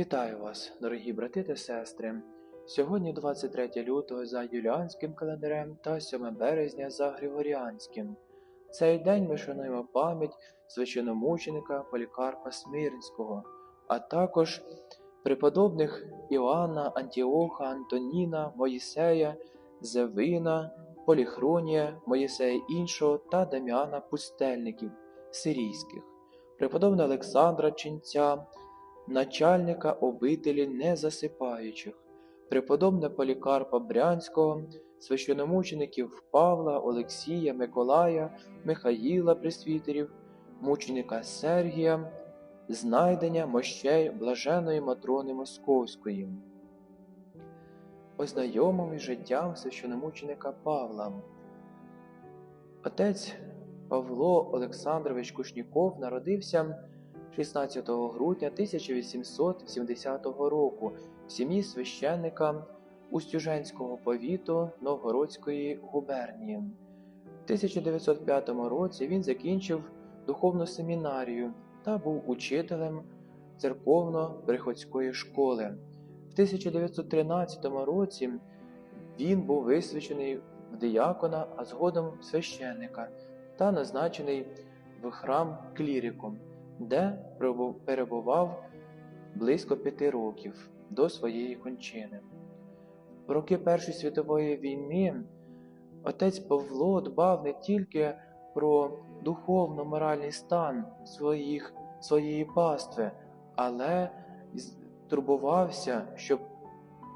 Вітаю вас, дорогі брати та сестри. Сьогодні 23 лютого за юліанським календарем та 7 березня за Григоріанським. Цей день ми шануємо пам'ять священомученика Полікарпа Смирнського, а також преподобних Іоанна, Антіоха, Антоніна, Моїсея, Зевина, Поліхронія, Моїсея іншого та Дам'яна Пустельників сирійських, преподобного Олександра Ченця, начальника обителі незасипаючих, преподобне Полікарпа Брянського, священомучеників Павла, Олексія, Миколая, Михаїла Пресвітерів, мученика Сергія, знайдення мощей блаженої Матрони Московської. Ознайомив із життям священомученика Павла. Отець Павло Олександрович Кушніков народився 16 грудня 1870 року в сім'ї священника Устюженського повіту Новгородської губернії. В 1905 році він закінчив духовну семінарію та був учителем церковно-приходської школи. В 1913 році він був висвячений в диякона, а згодом священника та назначений в храм кліриком, де перебував близько п'яти років до своєї кончини. В роки Першої світової війни отець Павло дбав не тільки про духовно-моральний стан своїх, своєї пастви, але турбувався, щоб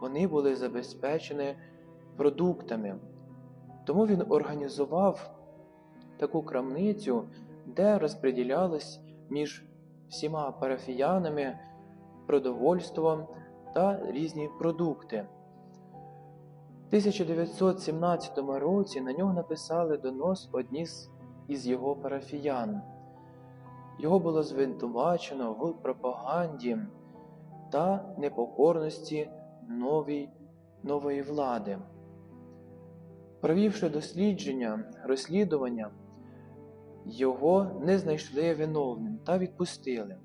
вони були забезпечені продуктами. Тому він організував таку крамницю, де розподілялось між всіма парафіянами продовольство та різні продукти. В 1917 році на нього написали донос одні із його парафіян. Його було звинувачено в пропаганді та непокорності новій, нової влади. Провівши дослідження, розслідування, його не знайшли виновним та відпустили.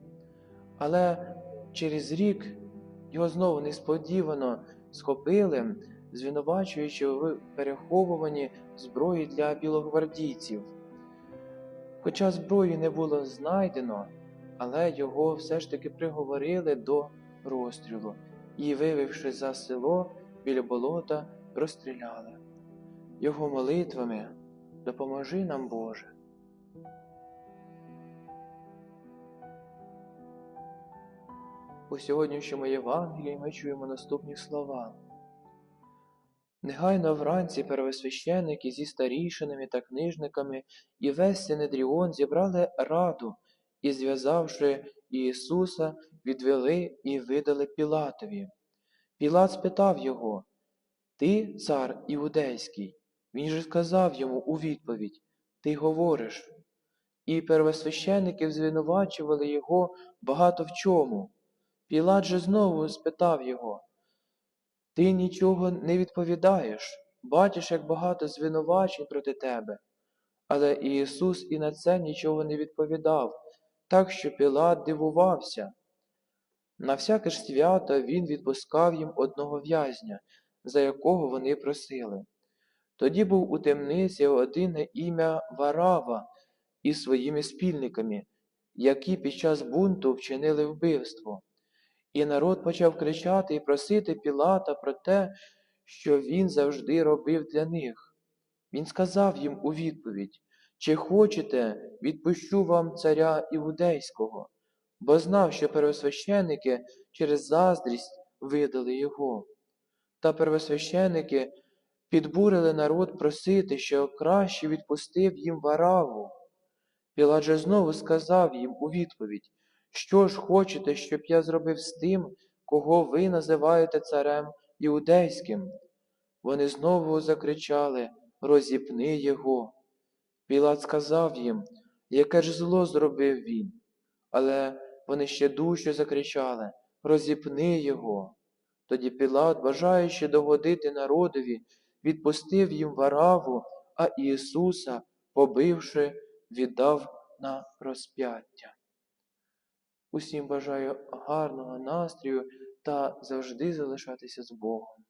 Але через рік його знову несподівано схопили, звинувачуючи в переховуванні зброї для білогвардійців. Хоча зброї не було знайдено, але його все ж таки приговорили до розстрілу і, вивівши за село біля болота, розстріляли. Його молитвами допоможи нам, Боже. У сьогоднішньому Євангелії ми чуємо наступні слова. Негайно вранці первосвященники зі старішинами та книжниками і весь Синедріон зібрали раду і, зв'язавши Ісуса, відвели і видали Пілатові. Пілат спитав його Ти цар іудейський? Він же сказав йому у відповідь Ти говориш. І первосвященники звинувачували його багато в чому. Пілат же знову спитав його Ти нічого не відповідаєш, бачиш, як багато звинувачень проти тебе. Але Ісус і на це нічого не відповідав, так що Пілат дивувався. На всяке ж свято він відпускав їм одного в'язня, за якого вони просили. Тоді був у темниці один ім'я Варава із своїми спільниками, які під час бунту вчинили вбивство. І народ почав кричати і просити Пілата про те, що він завжди робив для них. Він сказав їм у відповідь Чи хочете, відпущу вам царя Іудейського, бо знав, що первосвященики через заздрість видали його. Та первосвященики підбурили народ просити, що краще відпустив їм вараву. Пілат же знову сказав їм у відповідь що ж хочете, щоб я зробив з тим, кого ви називаєте царем іудейським? Вони знову закричали Розіпни його. Пілат сказав їм, яке ж зло зробив він. Але вони ще дужче закричали Розіпни його. Тоді Пілат, бажаючи догодити народові, відпустив їм вараву, а Ісуса, побивши, віддав на розп'яття. Усім бажаю гарного настрою та завжди залишатися з Богом.